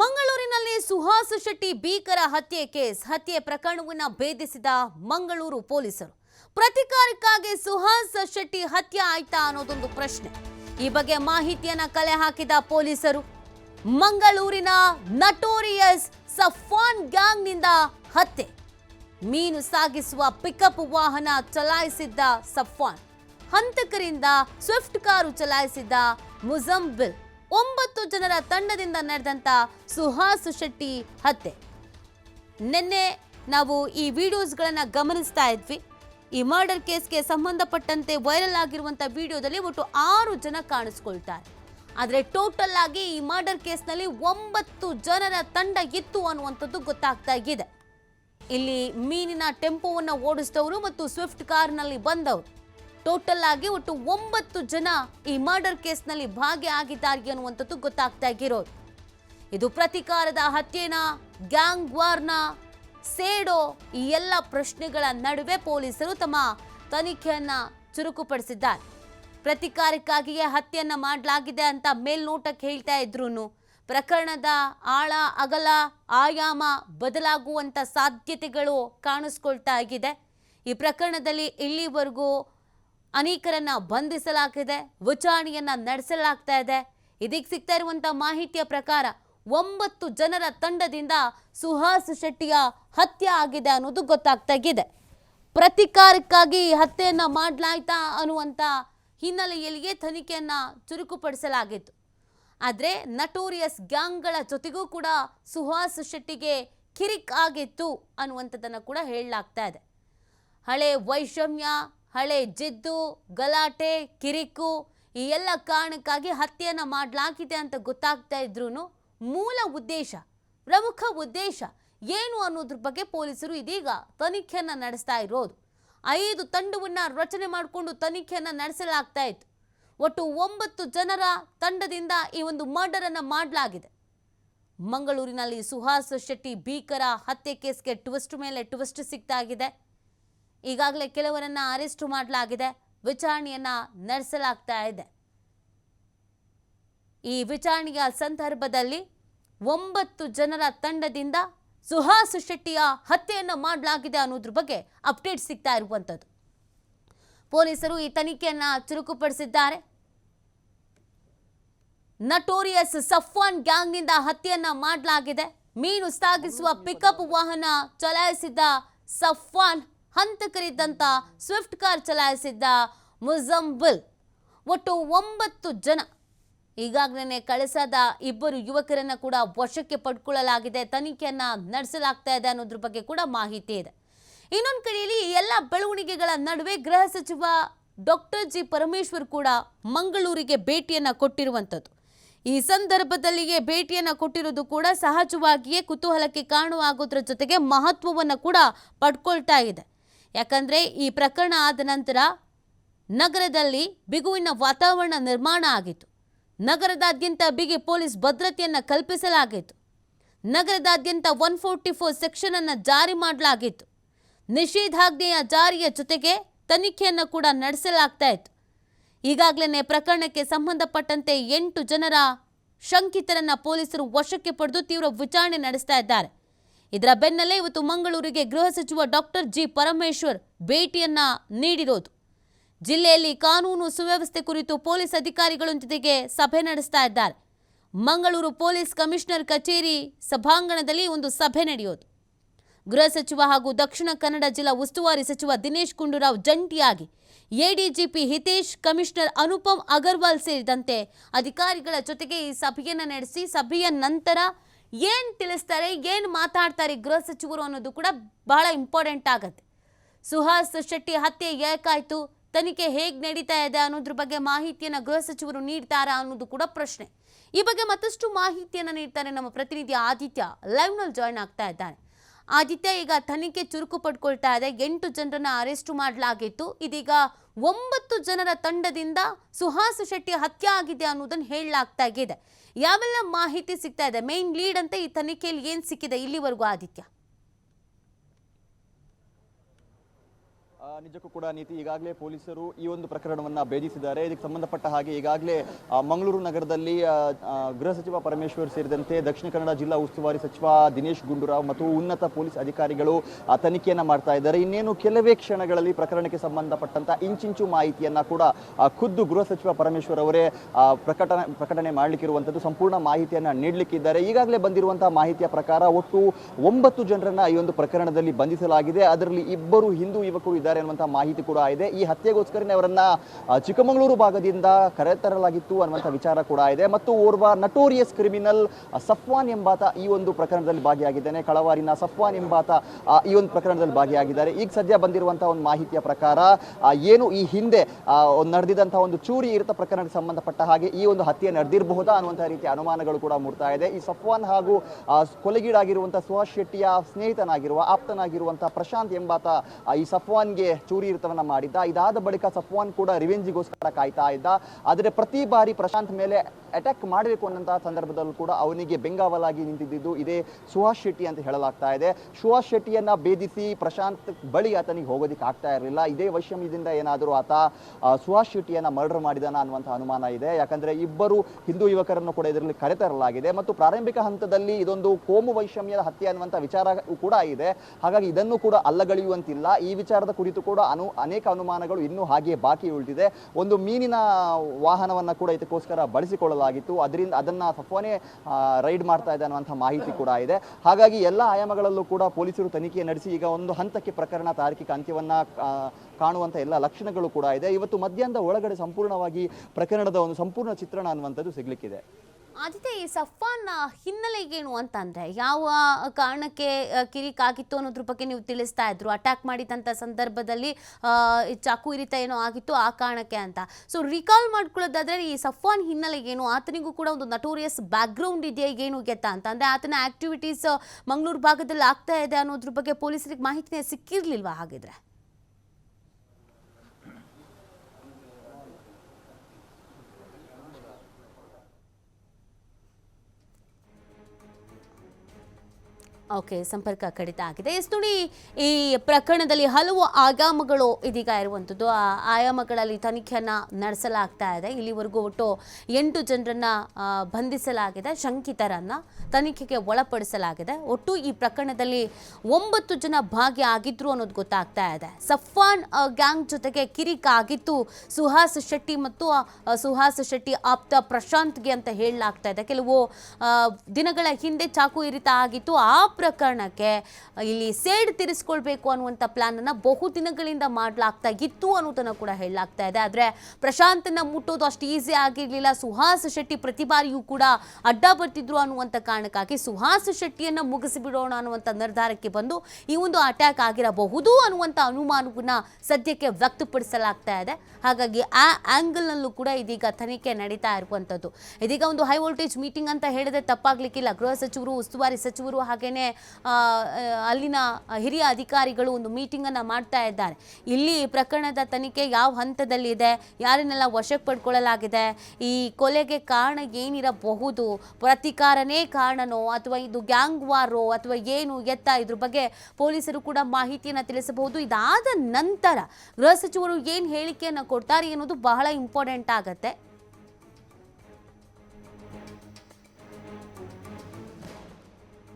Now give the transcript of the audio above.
ಮಂಗಳೂರಿನಲ್ಲಿ ಸುಹಾಸ್ ಶೆಟ್ಟಿ ಭೀಕರ ಹತ್ಯೆ ಕೇಸ್, ಹತ್ಯೆ ಪ್ರಕರಣವನ್ನು ಭೇದಿಸಿದ ಮಂಗಳೂರು ಪೊಲೀಸರು. ಪ್ರತಿಕಾರಕ್ಕಾಗಿ ಸುಹಾಸ್ ಶೆಟ್ಟಿ ಹತ್ಯೆ ಆಯ್ತಾ ಅನ್ನೋದೊಂದು ಪ್ರಶ್ನೆ. ಈ ಬಗ್ಗೆ ಮಾಹಿತಿಯನ್ನ ಕಲೆ ಹಾಕಿದ ಪೊಲೀಸರು. ಮಂಗಳೂರಿನ ನಟೋರಿಯಸ್ ಸಫಾನ್ ಗ್ಯಾಂಗ್ನಿಂದ ಹತ್ಯೆ. ಮೀನು ಸಾಗಿಸುವ ಪಿಕಪ್ ವಾಹನ ಚಲಾಯಿಸಿದ್ದ ಸಫಾನ್ ಹಂತಕರಿಂದ ಸ್ವಿಫ್ಟ್ ಕಾರು ಚಲಾಯಿಸಿದ್ದ ಮುಜಂಬಿಲ್. ಒಂಬತ್ತು ಜನರ ತಂಡದಿಂದ ನಡೆದಂತ ಸುಹಾಸ್ ಶೆಟ್ಟಿ ಹತ್ಯೆ. ನಿನ್ನೆ ನಾವು ಈ ವಿಡಿಯೋಸ್ಗಳನ್ನ ಗಮನಿಸ್ತಾ ಇದ್ವಿ. ಈ ಮರ್ಡರ್ ಕೇಸ್ಗೆ ಸಂಬಂಧಪಟ್ಟಂತೆ ವೈರಲ್ ಆಗಿರುವಂತ ವಿಡಿಯೋದಲ್ಲಿ ಒಟ್ಟು ಆರು ಜನ ಕಾಣಿಸ್ಕೊಳ್ತಾರೆ. ಆದರೆ ಟೋಟಲ್ ಆಗಿ ಈ ಮರ್ಡರ್ ಕೇಸ್ನಲ್ಲಿ ಒಂಬತ್ತು ಜನರ ತಂಡ ಇತ್ತು ಅನ್ನುವಂಥದ್ದು ಗೊತ್ತಾಗ್ತಾ ಇದೆ. ಇಲ್ಲಿ ಮೀನಿನ ಟೆಂಪೋವನ್ನು ಓಡಿಸಿದವರು ಮತ್ತು ಸ್ವಿಫ್ಟ್ ಕಾರ್ನಲ್ಲಿ ಬಂದವರು. ಟೋಟಲ್ ಆಗಿ ಒಟ್ಟು ಒಂಬತ್ತು ಜನ ಈ ಮರ್ಡರ್ ಕೇಸ್ನಲ್ಲಿ ಭಾಗಿಯಾಗಿದ್ದಾರೆ ಅನ್ನುವಂಥದ್ದು ಗೊತ್ತಾಗ್ತಾ ಇರೋದು ಇದು ಪ್ರತಿಕಾರದ ಹತ್ಯೆನ ಗ್ಯಾಂಗ್ ವಾರ್ನ ಸೇಡೋ ಈ ಎಲ್ಲ ಪ್ರಶ್ನೆಗಳ ನಡುವೆ ಪೊಲೀಸರು ತಮ್ಮ ತನಿಖೆಯನ್ನ ಚುರುಕುಪಡಿಸಿದ್ದಾರೆ. ಪ್ರತಿಕಾರಕ್ಕಾಗಿಯೇ ಹತ್ಯೆಯನ್ನ ಮಾಡಲಾಗಿದೆ ಅಂತ ಮೇಲ್ನೋಟಕ್ಕೆ ಹೇಳ್ತಾ ಇದ್ರು ಪ್ರಕರಣದ ಆಳ, ಅಗಲ, ಆಯಾಮ ಬದಲಾಗುವಂತ ಸಾಧ್ಯತೆಗಳು ಕಾಣಿಸ್ಕೊಳ್ತಾ ಆಗಿದೆ. ಈ ಪ್ರಕರಣದಲ್ಲಿ ಇಲ್ಲಿವರೆಗೂ ಅನೇಕರನ್ನ ಬಂಧಿಸಲಾಗಿದೆ ವಿಚಾರಣೆಯನ್ನ ನಡೆಸಲಾಗ್ತಾ ಇದೆ. ಇದೀಗ ಸಿಗ್ತಾ ಇರುವಂತ ಮಾಹಿತಿಯ ಪ್ರಕಾರ ಒಂಬತ್ತು ಜನರ ತಂಡದಿಂದ ಸುಹಾಸ್ ಶೆಟ್ಟಿಯ ಹತ್ಯೆ ಆಗಿದೆ ಅನ್ನೋದು ಗೊತ್ತಾಗ್ತಾ ಇದೆ. ಪ್ರತಿಕಾರಕ್ಕಾಗಿ ಹತ್ಯೆಯನ್ನ ಮಾಡಲಾಯ್ತಾ ಅನ್ನುವಂತ ಹಿನ್ನೆಲೆಯಲ್ಲಿಯೇ ತನಿಖೆಯನ್ನ ಚುರುಕುಪಡಿಸಲಾಗಿತ್ತು. ಆದರೆ ನಟೋರಿಯಸ್ ಗ್ಯಾಂಗ್ಗಳ ಜೊತೆಗೂ ಕೂಡ ಸುಹಾಸ್ ಶೆಟ್ಟಿಗೆ ಕಿರಿಕ್ ಆಗಿತ್ತು ಅನ್ನುವಂಥದ್ದನ್ನು ಕೂಡ ಹೇಳಲಾಗ್ತಾ ಇದೆ. ಹಳೆ ವೈಷಮ್ಯ ಹಳೆ ಜಿದ್ದು, ಗಲಾಟೆ, ಕಿರಿಕು ಈ ಎಲ್ಲ ಕಾರಣಕ್ಕಾಗಿ ಹತ್ಯೆಯನ್ನು ಮಾಡಲಾಗಿದೆ ಅಂತ ಗೊತ್ತಾಗ್ತಾ ಇದ್ರು ಮೂಲ ಉದ್ದೇಶ, ಪ್ರಮುಖ ಉದ್ದೇಶ ಏನು ಅನ್ನೋದ್ರ ಬಗ್ಗೆ ಪೊಲೀಸರು ಇದೀಗ ತನಿಖೆಯನ್ನು ನಡೆಸ್ತಾ ಇರೋದು. ಐದು ತಂಡವನ್ನ ರಚನೆ ಮಾಡಿಕೊಂಡು ತನಿಖೆಯನ್ನು ನಡೆಸಲಾಗ್ತಾ ಇತ್ತು. ಒಟ್ಟು ಒಂಬತ್ತು ಜನರ ತಂಡದಿಂದ ಈ ಒಂದು ಮರ್ಡರ್ ಅನ್ನ ಮಾಡಲಾಗಿದೆ. ಮಂಗಳೂರಿನಲ್ಲಿ ಸುಹಾಸ್ ಶೆಟ್ಟಿ ಭೀಕರ ಹತ್ಯೆ ಕೇಸ್ಗೆ ಟ್ವಿಸ್ಟ್ ಮೇಲೆ ಟ್ವಿಸ್ಟ್ ಸಿಗ್ತಾ ಇದೆ ಈಗಾಗಲೇ ಕೆಲವರನ್ನ ಅರೆಸ್ಟ್ ಮಾಡಲಾಗಿದೆ. ವಿಚಾರಣೆಯನ್ನ ನಡೆಸಲಾಗ್ತಾ ಇದೆ. ಈ ವಿಚಾರಣೆಯ ಸಂದರ್ಭದಲ್ಲಿ ಒಂಬತ್ತು ಜನರ ತಂಡದಿಂದ ಸುಹಾಸ್ ಶೆಟ್ಟಿಯ ಹತ್ಯೆಯನ್ನು ಮಾಡಲಾಗಿದೆ ಅನ್ನೋದ್ರ ಬಗ್ಗೆ ಅಪ್ಡೇಟ್ ಸಿಗ್ತಾ ಇರುವಂಥದ್ದು ಪೊಲೀಸರು ಈ ತನಿಖೆಯನ್ನ ಚುರುಕುಪಡಿಸಿದ್ದಾರೆ. ನಟೋರಿಯಸ್ ಸಫ್ವಾನ್ ಗ್ಯಾಂಗ್ನಿಂದ ಹತ್ಯೆಯನ್ನ ಮಾಡಲಾಗಿದೆ. ಮೀನು ಸಾಗಿಸುವ ಪಿಕಪ್ ವಾಹನ ಚಲಾಯಿಸಿದ್ದ ಸಫ್ವಾನ್ ಹಂತಕರಿದ್ದಂತ ಸ್ವಿಫ್ಟ್ ಕಾರ್ ಚಲಾಯಿಸಿದ್ದ ಮುಜಂಬಲ್. ಒಟ್ಟು ಒಂಬತ್ತು ಜನ. ಈಗಾಗಲೇ ಕಳಿಸದ ಇಬ್ಬರು ಯುವಕರನ್ನು ಕೂಡ ವಶಕ್ಕೆ ಪಡ್ಕೊಳ್ಳಲಾಗಿದೆ. ತನಿಖೆಯನ್ನ ನಡೆಸಲಾಗ್ತಾ ಇದೆ ಅನ್ನೋದ್ರ ಬಗ್ಗೆ ಕೂಡ ಮಾಹಿತಿ ಇದೆ. ಇನ್ನೊಂದು ಕಡೆಯಲ್ಲಿ ಎಲ್ಲ ಬೆಳವಣಿಗೆಗಳ ನಡುವೆ ಗೃಹ ಸಚಿವ ಡಾಕ್ಟರ್ ಜಿ ಪರಮೇಶ್ವರ್ ಕೂಡ ಮಂಗಳೂರಿಗೆ ಭೇಟಿಯನ್ನ ಕೊಟ್ಟಿರುವಂಥದ್ದು ಈ ಸಂದರ್ಭದಲ್ಲಿಯೇ ಭೇಟಿಯನ್ನ ಕೊಟ್ಟಿರೋದು ಕೂಡ ಸಹಜವಾಗಿಯೇ ಕುತೂಹಲಕ್ಕೆ ಕಾರಣವಾಗೋದ್ರ ಜೊತೆಗೆ ಮಹತ್ವವನ್ನು ಕೂಡ ಪಡ್ಕೊಳ್ತಾ ಇದೆ. ಯಾಕಂದ್ರೆ ಈ ಪ್ರಕರಣ ಆದ ನಂತರ ನಗರದಲ್ಲಿ ಬಿಗುವಿನ ವಾತಾವರಣ ನಿರ್ಮಾಣ ಆಗಿತ್ತು. ನಗರದಾದ್ಯಂತ ಬಿಗಿ ಪೊಲೀಸ್ ಭದ್ರತೆಯನ್ನು ಕಲ್ಪಿಸಲಾಗಿತ್ತು. ನಗರದಾದ್ಯಂತ ಒನ್ ಫೋರ್ಟಿ ಫೋರ್ ಸೆಕ್ಷನ್ ಅನ್ನು ಜಾರಿ ಮಾಡಲಾಗಿತ್ತು. ನಿಷೇಧಾಜ್ಞೆಯ ಜಾರಿಯ ಜೊತೆಗೆ ತನಿಖೆಯನ್ನು ಕೂಡ ನಡೆಸಲಾಗ್ತಾ ಇತ್ತು. ಈಗಾಗಲೇ ಪ್ರಕರಣಕ್ಕೆ ಸಂಬಂಧಪಟ್ಟಂತೆ ಎಂಟು ಜನರ ಶಂಕಿತರನ್ನ ಪೊಲೀಸರು ವಶಕ್ಕೆ ಪಡೆದು ತೀವ್ರ ವಿಚಾರಣೆ ನಡೆಸ್ತಾ ಇದ್ದಾರೆ. ಇದರ ಬೆನ್ನಲ್ಲೇ ಇವತ್ತು ಮಂಗಳೂರಿಗೆ ಗೃಹ ಸಚಿವ ಡಾಕ್ಟರ್ ಜಿ ಪರಮೇಶ್ವರ್ ಭೇಟಿಯನ್ನ ನೀಡಿರೋದು. ಜಿಲ್ಲೆಯಲ್ಲಿ ಕಾನೂನು ಸುವ್ಯವಸ್ಥೆ ಕುರಿತು ಪೊಲೀಸ್ ಅಧಿಕಾರಿಗಳೊಂದಿಗೆ ಸಭೆ ನಡೆಸ್ತಾ ಇದ್ದಾರೆ. ಮಂಗಳೂರು ಪೊಲೀಸ್ ಕಮಿಷನರ್ ಕಚೇರಿ ಸಭಾಂಗಣದಲ್ಲಿ ಒಂದು ಸಭೆ ನಡೆಯೋದು. ಗೃಹ ಸಚಿವ ಹಾಗೂ ದಕ್ಷಿಣ ಕನ್ನಡ ಜಿಲ್ಲಾ ಉಸ್ತುವಾರಿ ಸಚಿವ ದಿನೇಶ್ ಗುಂಡೂರಾವ್ ಜಂಟಿಯಾಗಿ ಎಡಿಜಿಪಿ ಹಿತೇಶ್, ಕಮಿಷನರ್ ಅನುಪಮ್ ಅಗರ್ವಾಲ್ ಸೇರಿದಂತೆ ಅಧಿಕಾರಿಗಳ ಜೊತೆಗೆ ಈ ಸಭೆಯನ್ನು ನಡೆಸಿ, ಸಭೆಯ ನಂತರ ಏನ್ ತಿಳಿಸ್ತಾರೆ, ಏನ್ ಮಾತಾಡ್ತಾರೆ ಗೃಹ ಸಚಿವರು ಅನ್ನೋದು ಕೂಡ ಬಹಳ ಇಂಪಾರ್ಟೆಂಟ್ ಆಗತ್ತೆ. ಸುಹಾಸ್ ಶೆಟ್ಟಿ ಹತ್ಯೆ ಯಾಕಾಯ್ತು, ತನಿಖೆ ಹೇಗೆ ನಡೀತಾ ಇದೆ ಅನ್ನೋದ್ರ ಬಗ್ಗೆ ಮಾಹಿತಿಯನ್ನು ಗೃಹ ಸಚಿವರು ನೀಡ್ತಾರಾ ಅನ್ನೋದು ಕೂಡ ಪ್ರಶ್ನೆ. ಈ ಬಗ್ಗೆ ಮತ್ತಷ್ಟು ಮಾಹಿತಿಯನ್ನು ನೀಡ್ತಾರೆ ನಮ್ಮ ಪ್ರತಿನಿಧಿ ಆದಿತ್ಯ. ಲೈವ್ನಲ್ಲಿ ಜಾಯ್ನ್ ಆಗ್ತಾ ಇದ್ದಾರೆ ಆದಿತ್ಯ, ಈಗ ತನಿಖೆ ಚುರುಕು ಪಡ್ಕೊಳ್ತಾ ಇದೆ. ಎಂಟು ಜನರನ್ನ ಅರೆಸ್ಟ್ ಮಾಡಲಾಗಿತ್ತು. ಇದೀಗ ಒಂಬತ್ತು ಜನರ ತಂಡದಿಂದ ಸುಹಾಸ್ ಶೆಟ್ಟಿ ಹತ್ಯೆ ಆಗಿದೆ ಅನ್ನೋದನ್ನು ಹೇಳಲಾಗ್ತಾ ಇದೆ. ಯಾವೆಲ್ಲ ಮಾಹಿತಿ ಸಿಗ್ತಾ ಇದೆ? ಮೇನ್ ಲೀಡ್ ಅಂತ ಈ ತನಿಖೆಯಲ್ಲಿ ಏನು ಸಿಕ್ಕಿದೆ ಇಲ್ಲಿವರೆಗೂ ಆದಿತ್ಯ? ನಿಜಕ್ಕೂ ಕೂಡ ನೀತಿ ಈಗಾಗಲೇ ಪೊಲೀಸರು ಈ ಒಂದು ಪ್ರಕರಣವನ್ನ ಭೇದಿಸಿದ್ದಾರೆ. ಇದಕ್ಕೆ ಸಂಬಂಧಪಟ್ಟ ಹಾಗೆ ಈಗಾಗಲೇ ಮಂಗಳೂರು ನಗರದಲ್ಲಿ ಗೃಹ ಸಚಿವ ಪರಮೇಶ್ವರ್ ಸೇರಿದಂತೆ ದಕ್ಷಿಣ ಕನ್ನಡ ಜಿಲ್ಲಾ ಉಸ್ತುವಾರಿ ಸಚಿವ ದಿನೇಶ್ ಗುಂಡೂರಾವ್ ಮತ್ತು ಉನ್ನತ ಪೊಲೀಸ್ ಅಧಿಕಾರಿಗಳು ತನಿಖೆಯನ್ನ ಮಾಡ್ತಾ ಇದ್ದಾರೆ. ಇನ್ನೇನು ಕೆಲವೇ ಕ್ಷಣಗಳಲ್ಲಿ ಪ್ರಕರಣಕ್ಕೆ ಸಂಬಂಧಪಟ್ಟಂತ ಇಂಚಿಂಚು ಮಾಹಿತಿಯನ್ನ ಕೂಡ ಖುದ್ದು ಗೃಹ ಸಚಿವ ಪರಮೇಶ್ವರ್ ಅವರೇ ಪ್ರಕಟಣೆ ಪ್ರಕಟಣೆ ಮಾಡಲಿಕ್ಕಿರುವಂಥದ್ದು, ಸಂಪೂರ್ಣ ಮಾಹಿತಿಯನ್ನ ನೀಡಲಿಕ್ಕಿದ್ದಾರೆ. ಈಗಾಗಲೇ ಬಂದಿರುವಂತಹ ಮಾಹಿತಿಯ ಪ್ರಕಾರ ಒಟ್ಟು ಒಂಬತ್ತು ಜನರನ್ನ ಈ ಒಂದು ಪ್ರಕರಣದಲ್ಲಿ ಬಂಧಿಸಲಾಗಿದೆ. ಅದರಲ್ಲಿ ಇಬ್ಬರು ಹಿಂದೂ ಯುವಕರು ಇದ್ದಾರೆ. ಅನ್ನುವಂತಹ ಮಾಹಿತಿ ಕೂಡ ಇದೆ. ಈ ಹತ್ಯೆಗೋಸ್ಕರನೇ ಅವರನ್ನ ಚಿಕ್ಕಮಗಳೂರು ಭಾಗದಿಂದ ಕರೆತರಲಾಗಿತ್ತು ಅನ್ನುವಂಥ ವಿಚಾರ ಕೂಡ ಇದೆ. ಮತ್ತು ಓರ್ವ ನಟೋರಿಯಸ್ ಕ್ರಿಮಿನಲ್ ಸಫ್ವಾನ್ ಎಂಬಾತ ಈ ಒಂದು ಪ್ರಕರಣದಲ್ಲಿ ಭಾಗಿಯಾಗಿದ್ದಾನೆ. ಕಳವಾರಿನ ಸಫ್ವಾನ್ ಎಂಬಾತ ಈ ಒಂದು ಪ್ರಕರಣದಲ್ಲಿ ಭಾಗಿಯಾಗಿದ್ದಾರೆ. ಈಗ ಸದ್ಯ ಬಂದಿರುವಂತಹ ಒಂದು ಮಾಹಿತಿಯ ಪ್ರಕಾರ ಏನು ಈ ಹಿಂದೆ ನಡೆದಿದಂತಹ ಒಂದು ಚೂರಿ ಇರುತ್ತ ಪ್ರಕರಣಕ್ಕೆ ಸಂಬಂಧಪಟ್ಟ ಹಾಗೆ ಈ ಒಂದು ಹತ್ಯೆ ನಡೆದಿರಬಹುದಾ ಅನ್ನುವಂತಹ ರೀತಿಯ ಅನುಮಾನಗಳು ಕೂಡ ಮೂಡ್ತಾ ಇದೆ. ಈ ಸಫ್ವಾನ್ ಹಾಗೂ ಕೊಲೆಗೀಡಾಗಿರುವಂತಹ ಸುಹಾಸ್ ಶೆಟ್ಟಿಯ ಸ್ನೇಹಿತನಾಗಿರುವ, ಆಪ್ತನಾಗಿರುವಂತಹ ಪ್ರಶಾಂತ್ ಎಂಬಾತ ಈ ಸಫ್ವಾನ್ಗೆ ಚೂರಿ ಇರ್ತವನ್ನ ಮಾಡಿದ್ದ. ಇದಾದ ಬಳಿಕ ಸಫ್ವಾನ್ ಕೂಡ ರಿವೆಂಜಿಗೋಸ್ಕರ ಕಾಯ್ತಾ ಇದ್ದ. ಆದರೆ ಪ್ರತಿ ಬಾರಿ ಪ್ರಶಾಂತ್ ಮೇಲೆ ಅಟ್ಯಾಕ್ ಮಾಡಬೇಕು ಅನ್ನಂತಹ ಸಂದರ್ಭದಲ್ಲೂ ಕೂಡ ಅವನಿಗೆ ಬೆಂಗಾವಲಾಗಿ ನಿಂತಿದ್ದು ಇದೇ ಸುಹಾಸ್ ಶೆಟ್ಟಿ ಅಂತ ಹೇಳಲಾಗ್ತಾ ಇದೆ. ಸುಹಾಸ್ ಶೆಟ್ಟಿಯನ್ನ ಭೇದಿಸಿ ಪ್ರಶಾಂತ್ ಬಳಿ ಆತನಿಗೆ ಹೋಗೋದಿಕ್ಕೆ ಆಗ್ತಾ ಇರಲಿಲ್ಲ. ಇದೇ ವೈಷಮ್ಯದಿಂದ ಏನಾದರೂ ಆತ ಸುಹಾಸ್ ಶೆಟ್ಟಿಯನ್ನ ಮರ್ಡರ್ ಮಾಡಿದಾನ ಅನ್ನುವಂತಹ ಅನುಮಾನ ಇದೆ. ಯಾಕಂದ್ರೆ ಇಬ್ಬರು ಹಿಂದೂ ಯುವಕರನ್ನು ಕೂಡ ಇದರಲ್ಲಿ ಕರೆತರಲಾಗಿದೆ. ಮತ್ತು ಪ್ರಾರಂಭಿಕ ಹಂತದಲ್ಲಿ ಇದೊಂದು ಕೋಮು ವೈಷಮ್ಯದ ಹತ್ಯೆ ಅನ್ನುವಂಥ ವಿಚಾರ ಕೂಡ ಇದೆ. ಹಾಗಾಗಿ ಇದನ್ನು ಕೂಡ ಅಲ್ಲಗಳೆಯುವಂತಿಲ್ಲ. ಈ ವಿಚಾರದ ಕುರಿತು ಕೂಡ ಅನು ಅನೇಕ ಅನುಮಾನಗಳು ಇನ್ನೂ ಹಾಗೆ ಬಾಕಿ ಉಳಿದಿದೆ. ಒಂದು ಮೀನಿನ ವಾಹನವನ್ನು ಕೂಡ ಇದಕ್ಕೋಸ್ಕರ ಬಳಸಿಕೊಳ್ಳಲಾಗಿತ್ತು. ಅದರಿಂದ ಅದನ್ನು ಸಫೋನೆ ರೈಡ್ ಮಾಡ್ತಾ ಇದೆ ಅನ್ನುವಂಥ ಮಾಹಿತಿ ಕೂಡ ಇದೆ. ಹಾಗಾಗಿ ಎಲ್ಲ ಆಯಾಮಗಳಲ್ಲೂ ಕೂಡ ಪೊಲೀಸರು ತನಿಖೆ ನಡೆಸಿ ಈಗ ಒಂದು ಹಂತಕ್ಕೆ ಪ್ರಕರಣ ತಾರ್ಕಿಕ ಅಂತ್ಯವನ್ನು ಕಾಣುವಂಥ ಎಲ್ಲ ಲಕ್ಷಣಗಳು ಕೂಡ ಇದೆ. ಇವತ್ತು ಮಧ್ಯಾಹ್ನದ ಒಳಗಡೆ ಸಂಪೂರ್ಣವಾಗಿ ಪ್ರಕರಣದ ಒಂದು ಸಂಪೂರ್ಣ ಚಿತ್ರಣ ಅನ್ನುವಂಥದ್ದು ಸಿಗ್ಲಿಕ್ಕಿದೆ. ಆದಿತ್ಯ, ಈ ಸಫಾನ್ ಹಿನ್ನೆಲೆಗೇನು ಅಂತಂದ್ರೆ, ಯಾವ ಕಾರಣಕ್ಕೆ ಕಿರಿಕ್ ಕಿರಿಕಾಗಿತ್ತು ಅನ್ನೋದ್ರ ಬಗ್ಗೆ ನೀವು ತಿಳಿಸ್ತಾ ಇದ್ರು? ಅಟ್ಯಾಕ್ ಮಾಡಿದಂಥ ಸಂದರ್ಭದಲ್ಲಿ ಚಾಕು ಇರಿತ ಏನೋ ಆಗಿತ್ತು, ಆ ಕಾರಣಕ್ಕೆ ಅಂತ. ಸೊ ರಿಕಾಲ್ ಮಾಡ್ಕೊಳ್ಳೋದಾದ್ರೆ, ಈ ಸಫಾನ್ ಹಿನ್ನೆಲೆಗೇನು ಆತನಿಗೂ ಕೂಡ ಒಂದು ನಟೋರಿಯಸ್ ಬ್ಯಾಕ್ಗ್ರೌಂಡ್ ಇದೆಯಾ ಏನು ಗೆತ್ತ ಅಂತ? ಅಂದ್ರೆ ಆತನ ಆಕ್ಟಿವಿಟೀಸ್ ಮಂಗಳೂರು ಭಾಗದಲ್ಲಿ ಆಗ್ತಾ ಇದೆ ಅನ್ನೋದ್ರ ಬಗ್ಗೆ ಪೊಲೀಸರಿಗೆ ಮಾಹಿತಿನೇ ಸಿಕ್ಕಿರ್ಲಿಲ್ವಾ ಹಾಗಿದ್ರೆ? ಓಕೆ, ಸಂಪರ್ಕ ಕಡಿತ ಆಗಿದೆ. ಎಸ್ ನೋಡಿ, ಈ ಪ್ರಕರಣದಲ್ಲಿ ಹಲವು ಆಯಾಮಗಳು ಇದೀಗ ಇರುವಂಥದ್ದು. ಆ ಆಯಾಮಗಳಲ್ಲಿ ತನಿಖೆಯನ್ನು ನಡೆಸಲಾಗ್ತಾ ಇದೆ. ಇಲ್ಲಿವರೆಗೂ ಒಟ್ಟು ಎಂಟು ಜನರನ್ನ ಬಂಧಿಸಲಾಗಿದೆ. ಶಂಕಿತರನ್ನು ತನಿಖೆಗೆ ಒಳಪಡಿಸಲಾಗಿದೆ. ಒಟ್ಟು ಈ ಪ್ರಕರಣದಲ್ಲಿ ಒಂಬತ್ತು ಜನ ಭಾಗಿಯಾಗಿದ್ರು ಅನ್ನೋದು ಗೊತ್ತಾಗ್ತಾ ಇದೆ. ಸಫಾನ್ ಗ್ಯಾಂಗ್ ಜೊತೆಗೆ ಕಿರಿಕ್ ಆಗಿತ್ತು ಸುಹಾಸ್ ಶೆಟ್ಟಿ ಮತ್ತು ಸುಹಾಸ್ ಶೆಟ್ಟಿ ಆಪ್ತ ಪ್ರಶಾಂತ್ಗೆ ಅಂತ ಹೇಳಲಾಗ್ತಾ ಇದೆ. ಕೆಲವು ದಿನಗಳ ಹಿಂದೆ ಚಾಕು ಇರಿತ ಆಗಿತ್ತು. ಆ ಪ್ರಕರಣಕ್ಕೆ ಇಲ್ಲಿ ಸೇಡ್ ತೀರಿಸ್ಕೊಳ್ಬೇಕು ಅನ್ನುವಂಥ ಬಹು ದಿನಗಳಿಂದ ಮಾಡಲಾಗ್ತಾ ಇತ್ತು ಅನ್ನೋದನ್ನು ಕೂಡ ಹೇಳಲಾಗ್ತಾ ಇದೆ. ಆದರೆ ಪ್ರಶಾಂತನ ಮುಟ್ಟೋದು ಅಷ್ಟು ಈಸಿ ಆಗಿರಲಿಲ್ಲ. ಸುಹಾಸ್ ಶೆಟ್ಟಿ ಪ್ರತಿ ಬಾರಿಯೂ ಕೂಡ ಅಡ್ಡ ಬರ್ತಿದ್ರು ಅನ್ನುವಂಥ ಕಾರಣಕ್ಕಾಗಿ ಸುಹಾಸ್ ಶೆಟ್ಟಿಯನ್ನ ಮುಗಿಸಿಬಿಡೋಣ ಅನ್ನುವಂಥ ನಿರ್ಧಾರಕ್ಕೆ ಬಂದು ಈ ಒಂದು ಅಟ್ಯಾಕ್ ಆಗಿರಬಹುದು ಅನ್ನುವಂಥ ಅನುಮಾನವನ್ನ ಸದ್ಯಕ್ಕೆ ವ್ಯಕ್ತಪಡಿಸಲಾಗ್ತಾ ಇದೆ. ಹಾಗಾಗಿ ಆ ಆ್ಯಂಗಲ್ನಲ್ಲೂ ಕೂಡ ಇದೀಗ ತನಿಖೆ ನಡೀತಾ ಇರುವಂಥದ್ದು ಇದೀಗ ಒಂದು ಹೈ ವೋಲ್ಟೇಜ್ ಮೀಟಿಂಗ್ ಅಂತ ಹೇಳಿದ್ರೆ ತಪ್ಪಾಗ್ಲಿಕ್ಕಿಲ್ಲ. ಗೃಹ ಸಚಿವರು, ಉಸ್ತುವಾರಿ ಸಚಿವರು ಹಾಗೇನೆ ಅಲ್ಲಿನ ಹಿರಿಯ ಅಧಿಕಾರಿಗಳು ಒಂದು ಮೀಟಿಂಗನ್ನು ಮಾಡ್ತಾ ಇದ್ದಾರೆ. ಇಲ್ಲಿ ಪ್ರಕರಣದ ತನಿಖೆ ಯಾವ ಹಂತದಲ್ಲಿದೆ? ಯಾರನ್ನೆಲ್ಲ ವಶಕ್ಕೆ ಪಡ್ಕೊಳ್ಳಲಾಗಿದೆ ಈ ಕೊಲೆಗೆ ಕಾರಣ ಏನಿರಬಹುದು? ಪ್ರತಿಕಾರನೇ ಕಾರಣನೋ ಅಥವಾ ಇದು ಗ್ಯಾಂಗ್ ವಾರೋ ಅಥವಾ ಏನು ಎತ್ತ ಇದ್ರ ಬಗ್ಗೆ ಪೊಲೀಸರು ಕೂಡ ಮಾಹಿತಿಯನ್ನು ತಿಳಿಸಬಹುದು. ಇದಾದ ನಂತರ ಗೃಹ ಸಚಿವರು ಏನು ಹೇಳಿಕೆಯನ್ನು ಕೊಡ್ತಾರೆ ಅನ್ನೋದು ಬಹಳ ಇಂಪಾರ್ಟೆಂಟ್ ಆಗತ್ತೆ.